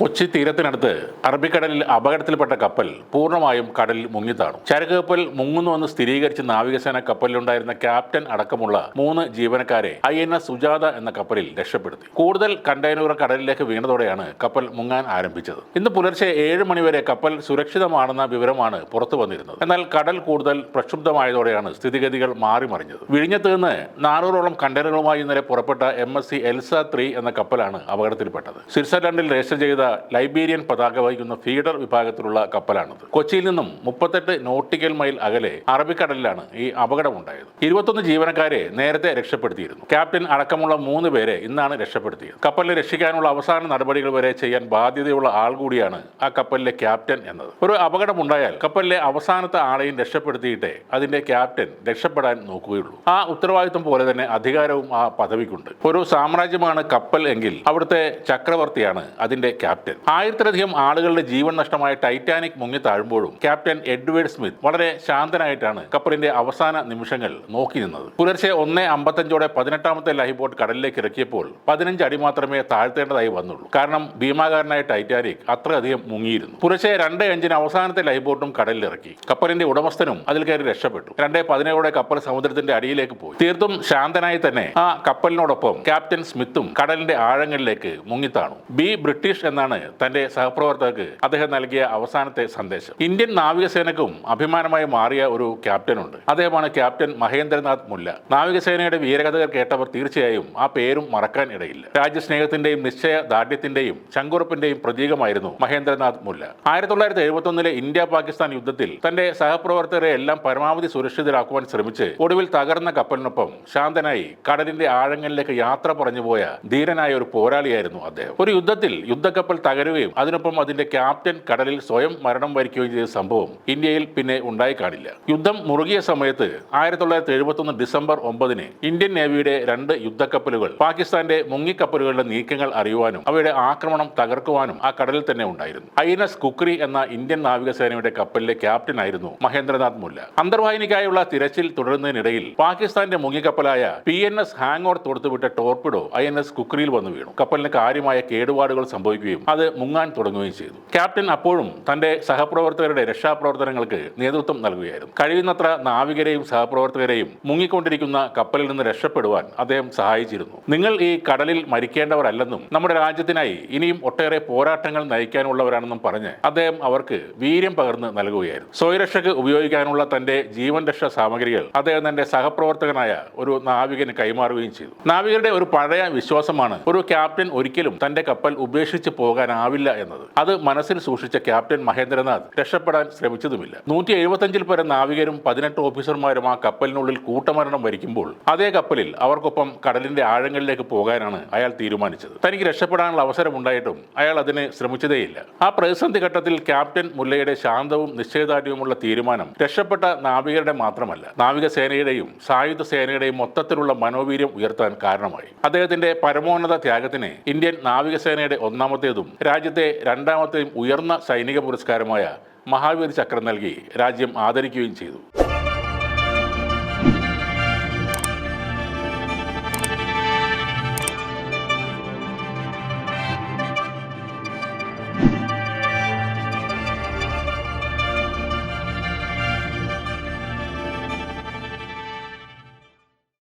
കൊച്ചി തീരത്തിനടുത്ത് അറബിക്കടലിൽ അപകടത്തിൽപ്പെട്ട കപ്പൽ പൂർണമായും കടലിൽ മുങ്ങിത്താണു ചരക്ക് കപ്പൽ മുങ്ങുന്നുവെന്ന് സ്ഥിരീകരിച്ച നാവികസേന കപ്പലിലുണ്ടായിരുന്ന ക്യാപ്റ്റൻ അടക്കമുള്ള മൂന്ന് ജീവനക്കാരെ ഐ എൻ എസ് സുജാത എന്ന കപ്പലിൽ രക്ഷപ്പെടുത്തി. കൂടുതൽ കണ്ടെയ്നറുകൾ കടലിലേക്ക് വീണതോടെയാണ് കപ്പൽ മുങ്ങാൻ ആരംഭിച്ചത്. ഇന്ന് പുലർച്ചെ ഏഴ് മണിവരെ കപ്പൽ സുരക്ഷിതമാണെന്ന വിവരമാണ് പുറത്തു വന്നിരുന്നത്. എന്നാൽ കടൽ കൂടുതൽ പ്രക്ഷുബ്ധമായതോടെയാണ് സ്ഥിതിഗതികൾ മാറിമറിഞ്ഞത്. വിഴിഞ്ഞത്ത് നിന്ന് നാനൂറോളം കണ്ടെയ്നറുകളുമായി ഇന്നലെ പുറപ്പെട്ട M S C Elsa three എന്ന കപ്പലാണ് അപകടത്തിൽപ്പെട്ടത്. സ്വിറ്റ്സർലൻഡിൽ രജിസ്റ്റർ ചെയ്ത ലൈബീരിയൻ പതാക വഹിക്കുന്ന ഫീഡർ വിഭാഗത്തിലുള്ള കപ്പലാണിത്. കൊച്ചിയിൽ നിന്നും മുപ്പത്തെട്ട് നോട്ടിക്കൽ മൈൽ അകലെ അറബിക്കടലിലാണ് ഈ അപകടമുണ്ടായത്. ഇരുപത്തൊന്ന് ജീവനക്കാരെ നേരത്തെ രക്ഷപ്പെടുത്തിയിരുന്നു. ക്യാപ്റ്റൻ അടക്കമുള്ള മൂന്ന് പേരെ ഇന്നാണ് രക്ഷപ്പെടുത്തിയത്. കപ്പലിനെ രക്ഷിക്കാനുള്ള അവസാന നടപടികൾ വരെ ചെയ്യാൻ ബാധ്യതയുള്ള ആൾ കൂടിയാണ് ആ കപ്പലിലെ ക്യാപ്റ്റൻ എന്നത്. ഒരു അപകടമുണ്ടായാൽ കപ്പലിലെ അവസാനത്തെ ആളെയും രക്ഷപ്പെടുത്തിയിട്ടേ അതിന്റെ ക്യാപ്റ്റൻ രക്ഷപ്പെടാൻ നോക്കുകയുള്ളൂ. ആ ഉത്തരവാദിത്വം പോലെ തന്നെ അധികാരവും ആ പദവിക്കുണ്ട്. ഒരു സാമ്രാജ്യമാണ് കപ്പൽ എങ്കിൽ അവിടുത്തെ ചക്രവർത്തിയാണ് അതിന്റെ ക്യാപ്റ്റൻ. ആയിരത്തിലധികം ആളുകളുടെ ജീവൻ നഷ്ടമായ ടൈറ്റാനിക് മുങ്ങി താഴുമ്പോഴും ക്യാപ്റ്റൻ എഡ്വേർഡ് സ്മിത്ത് വളരെ ശാന്തനായിട്ടാണ് കപ്പലിന്റെ അവസാന നിമിഷങ്ങൾ നോക്കി നിന്നത്. പുലർച്ചെ ഒന്ന് അമ്പത്തഞ്ചോടെ പതിനെട്ടാമത്തെ ലൈഫ് ബോട്ട് കടലിലേക്ക് ഇറക്കിയപ്പോൾ പതിനഞ്ച് അടി മാത്രമേ താഴ്ത്തേണ്ടതായി വന്നുള്ളൂ. കാരണം ഭീമാകാരനായ ടൈറ്റാനിക് അത്രയധികം മുങ്ങിയിരുന്നു. പുലർച്ചെ രണ്ട് അഞ്ചിന് അവസാനത്തെ ലൈഫ് ബോട്ടും കടലിലിറക്കി. കപ്പലിന്റെ ഉടമസ്ഥനും അതിൽ കയറി രക്ഷപ്പെട്ടു. രണ്ടേ പതിനേഴോടെ കപ്പൽ സമുദ്രത്തിന്റെ അടിയിലേക്ക് പോയി. തീർത്തും ശാന്തനായി തന്നെ ആ കപ്പലിനോടൊപ്പം ക്യാപ്റ്റൻ സ്മിത്തും കടലിന്റെ ആഴങ്ങളിലേക്ക് മുങ്ങിത്താണു ബി ബ്രിട്ടീഷ് എന്നാണ് തന്റെ സഹപ്രവർത്തകർക്ക് അദ്ദേഹം നൽകിയ അവസാനത്തെ സന്ദേശം. ഇന്ത്യൻ നാവികസേനക്കും അഭിമാനമായി മാറിയ ഒരു ക്യാപ്റ്റനുണ്ട്. അദ്ദേഹമാണ് ക്യാപ്റ്റൻ മഹേന്ദ്രനാഥ് മുല്ല. നാവികസേനയുടെ വീരകഥകൾ കേട്ടവർ തീർച്ചയായും ആ പേരും മറക്കാൻ ഇടയില്ല. രാജ്യസ്നേഹത്തിന്റെയും നിശ്ചയ ദാർഢ്യത്തിന്റെയും ചങ്കുറപ്പിന്റെയും പ്രതീകമായിരുന്നു മഹേന്ദ്രനാഥ് മുല്ല. ആയിരത്തി തൊള്ളായിരത്തി എഴുപത്തി ഒന്നിലെ ഇന്ത്യ പാകിസ്ഥാൻ യുദ്ധത്തിൽ തന്റെ സഹപ്രവർത്തകരെ എല്ലാം പരമാവധി സുരക്ഷിതരാക്കുവാൻ ശ്രമിച്ച് ഒടുവിൽ തകർന്ന കപ്പലിനൊപ്പം ശാന്തനായി കടലിന്റെ ആഴങ്ങളിലേക്ക് യാത്ര പറഞ്ഞുപോയ ധീരനായ ഒരു പോരാളിയായിരുന്നു അദ്ദേഹം. ഒരു യുദ്ധത്തിൽ യുദ്ധക്കപ്പൽ തകരുകയും അതിനൊപ്പം അതിന്റെ ക്യാപ്റ്റൻ കടലിൽ സ്വയം മരണം വരിക്കുകയും ചെയ്ത സംഭവം ഇന്ത്യയിൽ പിന്നെ ഉണ്ടായി കാണില്ല. യുദ്ധം മുറുകിയ സമയത്ത് ആയിരത്തി തൊള്ളായിരത്തി എഴുപത്തി ഒന്ന് ഡിസംബർ ഒമ്പതിന് ഇന്ത്യൻ നേവിയുടെ രണ്ട് യുദ്ധക്കപ്പലുകൾ പാകിസ്ഥാന്റെ മുങ്ങിക്കപ്പലുകളുടെ നീക്കങ്ങൾ അറിയുവാനും അവയുടെ ആക്രമണം തകർക്കുവാനും ആ കടലിൽ തന്നെ ഉണ്ടായിരുന്നു. ഐ എൻ എസ് കുക്രി എന്ന ഇന്ത്യൻ നാവികസേനയുടെ കപ്പലിലെ ക്യാപ്റ്റൻ ആയിരുന്നു മഹേന്ദ്രനാഥ് മുല്ല. അന്തർവാഹിനിക്കായുള്ള തിരച്ചിൽ തുടരുന്നതിനിടയിൽ പാകിസ്ഥാന്റെ മുങ്ങിക്കപ്പലായ പി എൻ എസ് ഹാങ്ങോർ തൊടുത്തുവിട്ട ടോർപിഡോ ഐ എൻ എസ് കുക്രിയിൽ വന്നു വീണു. കപ്പലിന് കാര്യമായ കേടുപാടുകൾ സംഭവിക്കുകയും അത് മുങ്ങാൻ തുടങ്ങുകയും ചെയ്തു. ക്യാപ്റ്റൻ അപ്പോഴും തന്റെ സഹപ്രവർത്തകരുടെ രക്ഷാപ്രവർത്തനങ്ങൾക്ക് നേതൃത്വം നൽകുകയായിരുന്നു. കഴിയുന്നത്ര നാവികരെയും സഹപ്രവർത്തകരെയും മുങ്ങിക്കൊണ്ടിരിക്കുന്ന കപ്പലിൽ നിന്ന് രക്ഷപ്പെടുവാൻ അദ്ദേഹം സഹായിച്ചിരുന്നു. നിങ്ങൾ ഈ കടലിൽ മരിക്കേണ്ടവരല്ലെന്നും നമ്മുടെ രാജ്യത്തിനായി ഇനിയും ഒട്ടേറെ പോരാട്ടങ്ങൾ നയിക്കാനുള്ളവരാണെന്നും പറഞ്ഞ് അദ്ദേഹം അവർക്ക് വീര്യം പകർന്ന് നൽകുകയായിരുന്നു. സ്വയരക്ഷയ്ക്ക് ഉപയോഗിക്കാനുള്ള തന്റെ ജീവൻ രക്ഷാ സാമഗ്രികൾ അദ്ദേഹം തന്റെ സഹപ്രവർത്തകനായ ഒരു നാവികന് കൈമാറുകയും ചെയ്തു. നാവികരുടെ ഒരു പഴയ വിശ്വാസമാണ് ഒരു ക്യാപ്റ്റൻ ഒരിക്കലും തന്റെ കപ്പൽ ഉപേക്ഷിച്ച് പോകാനാവില്ല എന്നത്. അത് മനസ്സിൽ സൂക്ഷിച്ച ക്യാപ്റ്റൻ മഹേന്ദ്രനാഥ് രക്ഷപ്പെടാൻ ശ്രമിച്ചതുമില്ല. നൂറ്റി എഴുപത്തഞ്ചിൽ പരം നാവികരും പതിനെട്ട് ഓഫീസർമാരും ആ കപ്പലിനുള്ളിൽ കൂട്ടമരണം വരിക്കുമ്പോൾ അതേ കപ്പലിൽ അവർക്കൊപ്പം കടലിന്റെ ആഴങ്ങളിലേക്ക് പോകാനാണ് അയാൾ തീരുമാനിച്ചത്. തനിക്ക് രക്ഷപ്പെടാനുള്ള അവസരമുണ്ടായിട്ടും അയാൾ അതിനെ ശ്രമിച്ചതേയില്ല. ആ പ്രതിസന്ധി ഘട്ടത്തിൽ ക്യാപ്റ്റൻ മുല്ലയുടെ ശാന്തവും നിശ്ചയദാർഢ്യവുമുള്ള തീരുമാനം രക്ഷപ്പെട്ട നാവികരുടെ മാത്രമല്ല നാവികസേനയുടെയും സായുധ സേനയുടെയും മൊത്തത്തിലുള്ള മനോവീര്യം ഉയർത്താൻ കാരണമായി. അദ്ദേഹത്തിന്റെ പരമോന്നത ത്യാഗത്തിന് ഇന്ത്യൻ നാവികസേനയുടെ ഒന്നാമത്തേതും രാജ്യത്തെ രണ്ടാമത്തെയും ഉയർന്ന സൈനിക പുരസ്കാരമായ മഹാവീർ ചക്രം നൽകി രാജ്യം ആദരിക്കുകയും ചെയ്തു.